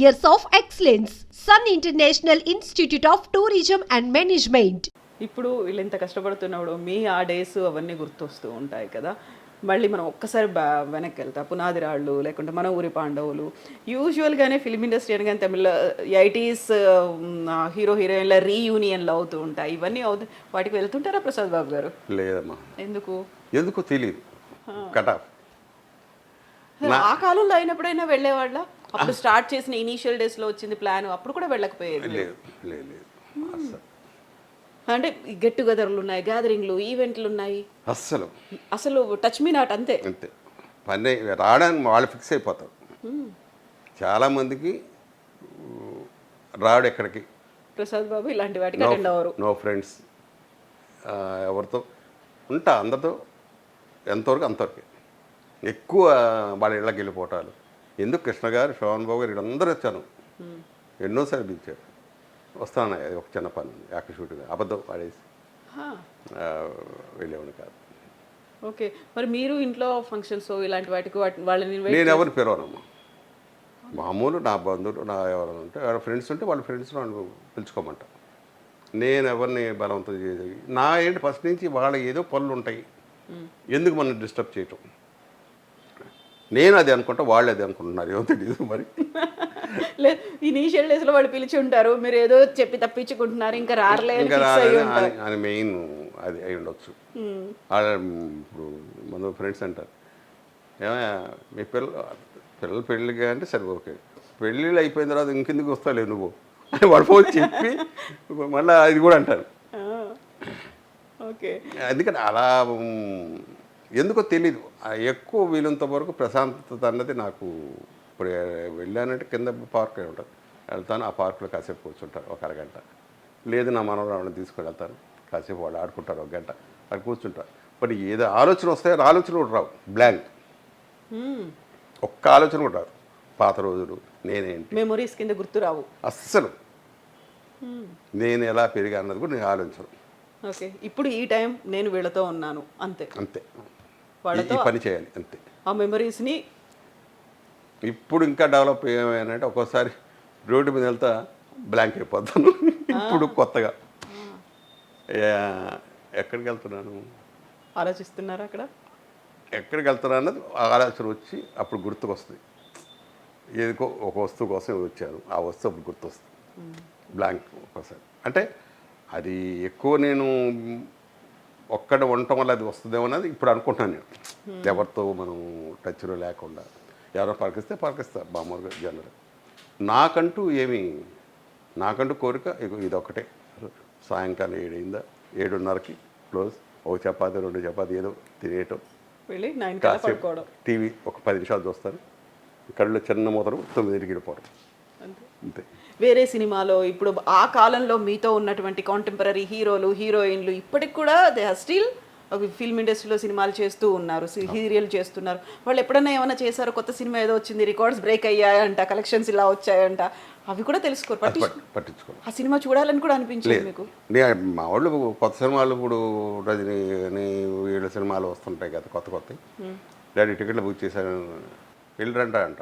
years of excellence. Sun International Institute of Tourism and Management. ఇప్పుడు వీళ్ళు ఎంత కష్టపడుతున్నప్పుడు మీ ఆ డేస్ అవన్నీ గుర్తొస్తూ ఉంటాయి కదా. మళ్ళీ మనం ఒక్కసారి బా వెనక్కి వెళ్తా. పునాది రాళ్ళు లేకుంటే మన ఊరి పాండవులు. యూజువల్గానే ఫిల్మ్ ఇండస్ట్రీ అనగానే తమిళ ఎయిటీస్ హీరో హీరోయిన్ల రీయూనియన్లు అవుతూ ఉంటాయి. ఇవన్నీ అవుతూ వాటికి వెళ్తుంటారా ప్రసాద్ బాబు గారు? లేదమ్మా. ఎందుకు? ఎందుకో తెలియదు కటాఫ్ ఆ కాలంలో అయినప్పుడైనా వెళ్ళేవాళ్ళ? అప్పుడు స్టార్ట్ చేసిన ఇనీషియల్ డేస్లో వచ్చింది ప్లాన్ అప్పుడు కూడా వెళ్ళకపోయేది. లేదు లేదు అంటే గెట్ టుగెదర్లు ఉన్నాయి గ్యాదరింగ్లు ఈవెంట్లు ఉన్నాయి. అస్సలు. అసలు టచ్ మీ నాట్ అంతే. అంతే. పని రావడానికి వాళ్ళు ఫిక్స్ అయిపోతారు. చాలామందికి రాడు ఎక్కడికి. ప్రసాద్ బాబు ఇలాంటి వాటికి అటెండ్ అవ్వరు. నో ఫ్రెండ్స్ ఎవరితో ఉంటా అందరితో ఎంతవరకు అంతవరకే. ఎక్కువ వాళ్ళ ఇళ్ళకి వెళ్ళిపోవటాలు. ఎందుకు కృష్ణ గారు శోభన్ బాబు గారు వీళ్ళందరూ వచ్చాను. ఎన్నోసార్లు పిలిచారు. వస్తాను అది ఒక చిన్న పని ఉంది షూటింగ్ అబద్ధం ఆడేసి. ఆ, వెళ్ళేవాడిని కాదు. ఓకే మరి మీరు ఇంట్లో ఫంక్షన్స్ ఇలాంటి వాటికి వాటి- వాళ్ళని నేను ఎవరిని పిలవనమ్మా. మామూలు నా బంధువులు నా ఎవరైనా ఉంటే వాళ్ళ ఫ్రెండ్స్ ఉంటే వాళ్ళ ఫ్రెండ్స్ వాళ్ళు పిలుచుకోమంట నేను ఎవరిని బలవంతం చేసి నా ఏంటి ఫస్ట్ నుంచి వాళ్ళ ఏదో పనులు ఉంటాయి. ఎందుకు మనం డిస్టర్బ్ చేయటం? నేను అది అనుకుంటా వాళ్ళు అది అనుకుంటున్నారు. ఏమో తెలియదు మరి. లేదు ఇనీషియల్ డేస్లో వాళ్ళు పిలిచి ఉంటారు. మీరు ఏదో చెప్పి తప్పించుకుంటున్నారు. ఇంకా రారలే అని ఇంకా అని- మెయిన్ అది అయి ఉండొచ్చు. ఇప్పుడు మన ఫ్రెండ్స్ అంటారు. ఏమయ్యా మీ పిల్లలు పిల్లలు పెళ్ళిగా అంటే సరే ఓకే. పెళ్ళిళ్ళు అయిపోయిన తర్వాత ఇంకెందుకు వస్తాలే నువ్వు? అని వాడు ఫోన్ చెప్పి మళ్ళీ అది కూడా అంటారు. ఓకే. ఎందుకంటే అలా ఎందుకో తెలీదు. ఎక్కువ వీలంత వరకు ప్రశాంతత అన్నది నాకు ఇప్పుడు వెళ్ళానంటే కింద పార్క్ ఉంటుంది. వెళ్తాను ఆ పార్కులో కాసేపు కూర్చుంటాను ఒక అరగంట. లేదు నా మనవరాళ్ళని తీసుకుని వెళ్తాను. కాసేపు వాళ్ళు ఆడుకుంటారు ఒక గంట. అక్కడ కూర్చుంటారు మరి ఏదో ఆలోచన వస్తాయో ఆ ఆలోచన కూడా రావు. బ్లాంక్. ఒక్క ఆలోచన కూడా రాదు. పాత రోజులు నేనేంటి? మెమొరీస్ కింద గుర్తు రావు. అస్సలు. నేను ఎలా పెరిగా అన్నది కూడా నేను ఆలోచన ఓకే. ఇప్పుడు ఈ టైం నేను వీళ్ళతో ఉన్నాను. అంతే. అంతే. వాళ్ళతో ఈ పని చేయాలి అంతే. ఆ మెమరీస్ని ఇప్పుడు ఇంకా డెవలప్ ఏమైనాయంటే ఒక్కోసారి రోడ్డు మీద వెళ్తా బ్లాంక్ అయిపోతాను. ఇప్పుడు కొత్తగా. ఎక్కడికి వెళ్తున్నాను? ఆలోచిస్తున్నారా అక్కడ? ఎక్కడికి వెళ్తున్నా అన్నది ఆలోచన వచ్చి అప్పుడు గుర్తుకొస్తుంది. ఏదికో ఒక వస్తువు కోసం వచ్చాను ఆ వస్తువు అప్పుడు గుర్తొస్తుంది. బ్లాంక్ ఒక్కోసారి అంటే అది ఎక్కువ నేను ఒక్కడ ఉండటం వల్ల అది వస్తుందేమో అన్నది ఇప్పుడు అనుకుంటున్నాను నేను. ఎవరితో మనం టచ్లో లేకుండా. ఎవరో పలికిస్తే పలికిస్తారు మామూలుగా జనరల్ నాకంటూ ఏమి నాకంటూ కోరిక ఇగో ఇదొక్కటే. సాయంకాలం ఏడైందా ఏడున్నరకి క్లోజ్. ఒక చపాతి రెండు చపాతి ఏదో తినేయటం. కాసేపు టీవీ ఒక పది నిమిషాలు చూస్తాను కళ్ళు చిన్న మూతలు తొమ్మిదింటికి వెళ్ళిపోవడం. అంతే. అంతే. వేరే సినిమాలో ఇప్పుడు ఆ కాలంలో మీతో ఉన్నటువంటి కాంటెంపరీ హీరోలు హీరోయిన్లు ఇప్పటికి కూడా దే ఆర్ స్టిల్ ఫిల్మ్ ఇండస్ట్రీలో సినిమాలు చేస్తూ ఉన్నారు సీరియల్ చేస్తున్నారు. వాళ్ళు ఎప్పుడైనా ఏమైనా చేశారో కొత్త సినిమా ఏదో వచ్చింది రికార్డ్స్ బ్రేక్ అయ్యాయంట కలెక్షన్స్ ఇలా వచ్చాయంట అవి కూడా తెలుసుకోరు. పట్టి పట్- పట్టించుకోండి ఆ సినిమా చూడాలని కూడా అనిపించింది మీకు? మా వాళ్ళు కొత్త సినిమాలు ఇప్పుడు రజనీ అని వీళ్ళ సినిమాలు వస్తుంటాయి కదా కొత్త కొత్త డాడీ టికెట్లు బుక్ చేశాను. వెళ్ళి రండి అంట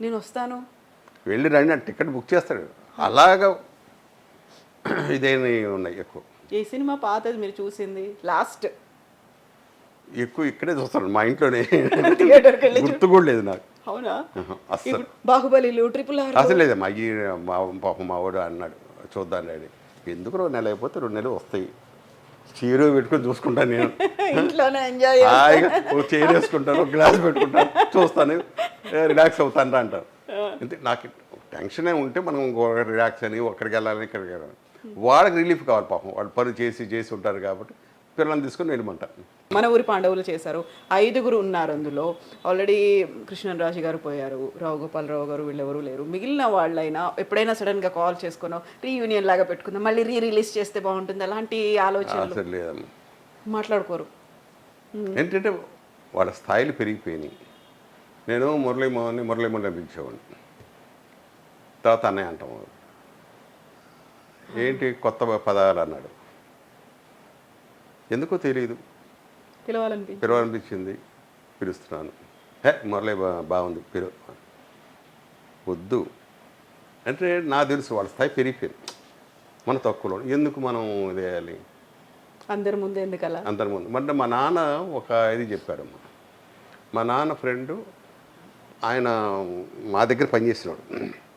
నేను వస్తాను. వెళ్ళి రండి అంటే టికెట్ బుక్ చేస్తాడు. అలాగా ఇదేమి ఉన్నాయి ఎక్కువ. ఏ సినిమా పాతది మీరు చూసింది లాస్ట్. ఎక్కువ ఇక్కడే చూస్తాను మా ఇంట్లోనే. గుర్తు కూడా లేదు నాకు. అవునా? ఇప్పుడు బాహుబలిలు ట్రిపుల్ అసలు ఈ మా పాపం మా వాడు అన్నాడు చూద్దాం డాడీ. ఎందుకు రెండు నెలలు అయిపోతే రెండు నెలలు వస్తాయి. చీర పెట్టుకొని చూసుకుంటాను నేను. ఇంట్లోనే ఎంజాయ్ చైర్ వేసుకుంటాను ఒక గ్లాస్ పెట్టుకుంటాను చూస్తాను. రిలాక్స్ అవుతాను అంటారు. అంతే నాకు టెన్షన్ ఉంటే మనం రిలాక్స్ అని ఒక్కడికి వెళ్ళాలని ఇక్కడికి వెళ్ళాలి వాళ్ళకి రిలీఫ్ కావాలి పాపం. వాళ్ళు పని చేసి చేసి ఉంటారు కాబట్టి పిల్లల్ని తీసుకొని వెళ్ళమంటారు మన ఊరి పాండవులు చేశారు. ఐదుగురు ఉన్నారు అందులో. ఆల్రెడీ కృష్ణరాజు గారు పోయారు. రావు గోపాలరావు గారు వీళ్ళెవరూ లేరు. మిగిలిన వాళ్ళైనా ఎప్పుడైనా సడన్గా కాల్ చేసుకున్నాం. రీయూనియన్ లాగా పెట్టుకుందాం. మళ్ళీ రీ రిలీజ్ చేస్తే బాగుంటుంది. అలాంటి లేదమ్మా. మాట్లాడుకోరు. ఏంటంటే వాళ్ళ స్థాయిలు పెరిగిపోయినాయి. నేను మురళీ మోహన్ని మురళీ మోహన్ పిలిచేవాడిని తర్వాత అన్నయ్య అంటాం. ఏంటి కొత్త పదాలు అన్నాడు. ఎందుకో తెలియదు పిలవాలనిపించి పిలవాలనిపించింది. పిలుస్తున్నాను. హే మురళి బా బాగుంది పిలు. వద్దు. అంటే నాకు తెలుసు వాళ్ళ స్థాయి పెరిగిపోయింది. మన తక్కువలో ఎందుకు మనం ఇది వేయాలి? అందరి ముందు ఎందుకు అలా అందరి ముందు. అంటే మా నాన్న ఒక ఇది చెప్పాడమ్మా. మా నాన్న ఫ్రెండు ఆయన మా దగ్గర పనిచేసినాడు.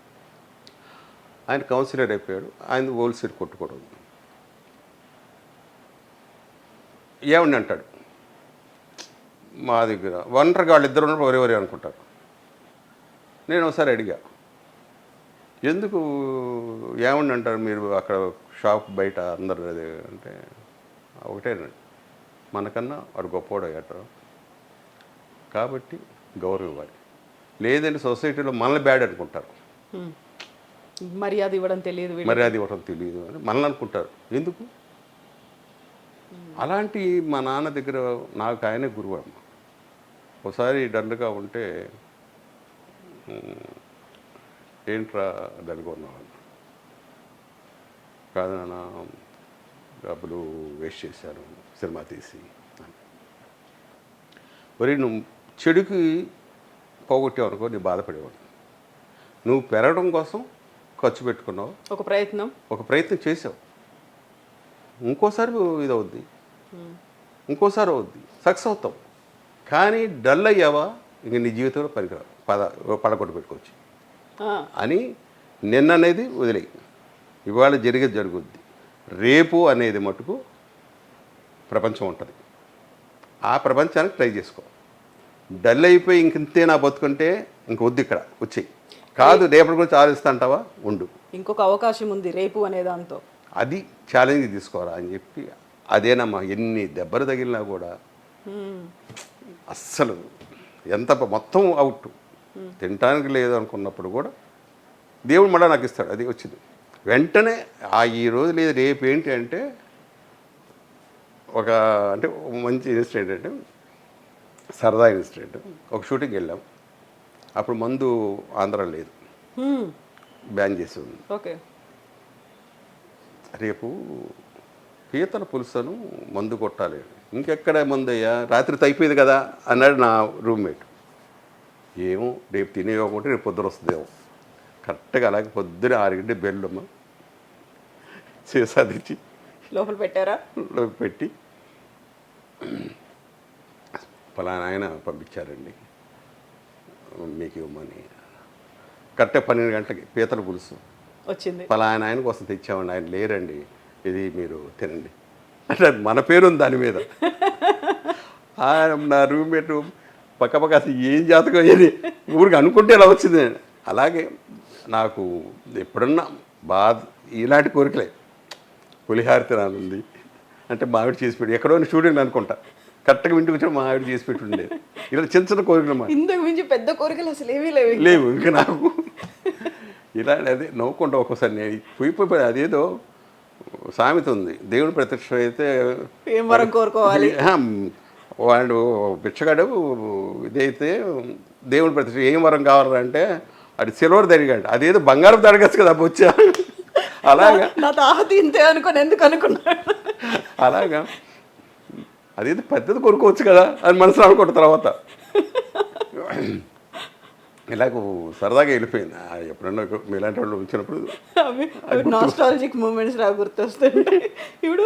ఆయన కౌన్సిలర్ అయిపోయాడు. ఆయన హోల్సేల్ కొట్టుకోవడం. ఏమండి అంటాడు? మా దగ్గర వంటర్ వాళ్ళు ఇద్దరు ఉన్నప్పుడు ఒరే అనుకుంటారు. నేను ఒకసారి అడిగా ఎందుకు ఏమండి అంటారు మీరు అక్కడ షాప్ బయట అందరు అది అంటే ఒకటేనండి మనకన్నా వాడు గొప్పవాడు అయ్యారు కాబట్టి గౌరవం ఇవ్వాలి. లేదంటే సొసైటీలో మనల్ని బ్యాడ్ అనుకుంటారు. మర్యాద ఇవ్వడం తెలియదు మర్యాద ఇవ్వడం తెలియదు అని మనల్ని అనుకుంటారు. ఎందుకు? అలాంటి మా నాన్న దగ్గర నాకు ఆయనే గురువు అమ్మ ఒకసారి దండగా ఉంటే ఏంట్రా డల్గా ఉన్నావు? కాదు నాన్న డబ్బులు వేస్ట్ చేశాను సినిమా తీసి. మరి నువ్వు చెడుకి పోగొట్టావు అనుకో నీ బాధపడేవాడు నువ్వు పెరగడం కోసం ఖర్చు పెట్టుకున్నావు. ఒక ప్రయత్నం. ఒక ప్రయత్నం చేసావు ఇంకోసారి ఇది అవుద్ది ఇంకోసారి అవుద్ది. సక్సెస్ అవుతావు. కానీ డల్ అయ్యావా? ఇంక నీ జీవితంలో పనికిరావు. పద పడగొట్టు పెట్టుకోవచ్చు. అని నిన్న అనేది వదిలేయి. ఇవాళ జరిగేది జరుగుద్ది. రేపు అనేది మటుకు ప్రపంచం ఉంటుంది. ఆ ప్రపంచానికి ట్రై చేసుకో. డల్ అయిపోయి ఇంకింతే నా బతుకుంటే ఇంక వద్దు ఇక్కడ. వచ్చేయి. కాదు రేపటి గురించి ఆలోచిస్తా అంటావా? ఉండు. ఇంకొక అవకాశం ఉంది రేపు అనే దాంతో. అది ఛాలెంజ్ తీసుకోరా అని చెప్పి అదేనమ్మా ఎన్ని దెబ్బలు తగిలినా కూడా. అస్సలు ఎంత మొత్తం అవుట్. తినటానికి లేదు అనుకున్నప్పుడు కూడా దేవుడు మళ్ళీ నాకు ఇస్తాడు అది వచ్చింది. వెంటనే ఆ ఈ రోజు లేదు రేపు ఏంటి అంటే ఒక అంటే మంచి ఇన్సిడెంట్ అంటే సరదా ఇన్సిడెంట్. ఒక షూటింగ్ వెళ్ళాం. అప్పుడు మందు ఆంధ్ర లేదు. బ్యాన్ చేసి ఉంది. ఓకే. రేపు పీతల పులుసను మందు కొట్టాలి. ఇంకెక్కడ మందు అయ్యా రాత్రి అయిపోయింది కదా అన్నాడు నా రూమ్మేట్. ఏమో రేపు తినేయకుంటే రేపు పొద్దున వస్తుందేమో. కరెక్ట్గా అలాగే పొద్దున ఆరుగంటే బెల్లమ్మ సీసా తెచ్చి లోపల పెట్టారా? లోకి పెట్టి పలానా ఆయన పంపించారండి. మీకు ఇవ్వమని కరెక్ట్గా పన్నెండు గంటలకి పీతల పులుసు. వచ్చింది. పలానా ఆయన కోసం తెచ్చామండి ఆయన లేరండి. ఇది మీరు తినండి. అంటే మన పేరు ఉంది దాని మీద. ఆయన నా రూమ్మేట్ పక్క పక్క అసలు ఏం జాతకం ఏది ఊరికి అనుకుంటే ఇలా వచ్చింది? అలాగే నాకు ఎప్పుడన్నా బాధ ఇలాంటి కోరికలే. పులిహార తినాలంది అంటే మావిడి చేసి పెట్టి ఎక్కడో స్టూడెంట్ అనుకుంటా. కరెక్ట్గా ఇంటికి వచ్చిన మావిడి చేసి పెట్టి ఉండేది ఇలా చిన్న చిన్న కోరికలు మా ఇంతకు మించి పెద్ద కోరికలు అసలు ఏమీ లేవు లేవు ఇంకా నాకు. ఇలా అదే నవ్వుకుంటా ఒక్కోసారి నేను పోయి పోయి అదేదో సామెత ఉంది. దేవుడు ప్రత్యక్ష అయితే ఏం వరం కోరుకోవాలి? వాడు బిచ్చగాడు ఇదైతే దేవుడు ప్రత్యక్ష ఏం వరం కావాలంటే అది సిల్వర్ దరిగాడు అదేదో బంగారం దడగచ్చు కదా బొచ్చా. అలాగా. నా తాహతి ఇంతే అనుకొని ఎందుకు అనుకున్నాడు? అలాగా. అదేదో? పెద్దది కొనుక్కోవచ్చు కదా అని మనసులో అనుకుంటా తర్వాత. ఇలాగ సరదాగా వెళ్ళిపోయింది. ఎప్పుడన్నా మీలాంటి వాళ్ళు వచ్చినప్పుడు నాస్టాలజిక్ మూమెంట్స్ రా గుర్తొస్తుంటాయి. ఇప్పుడు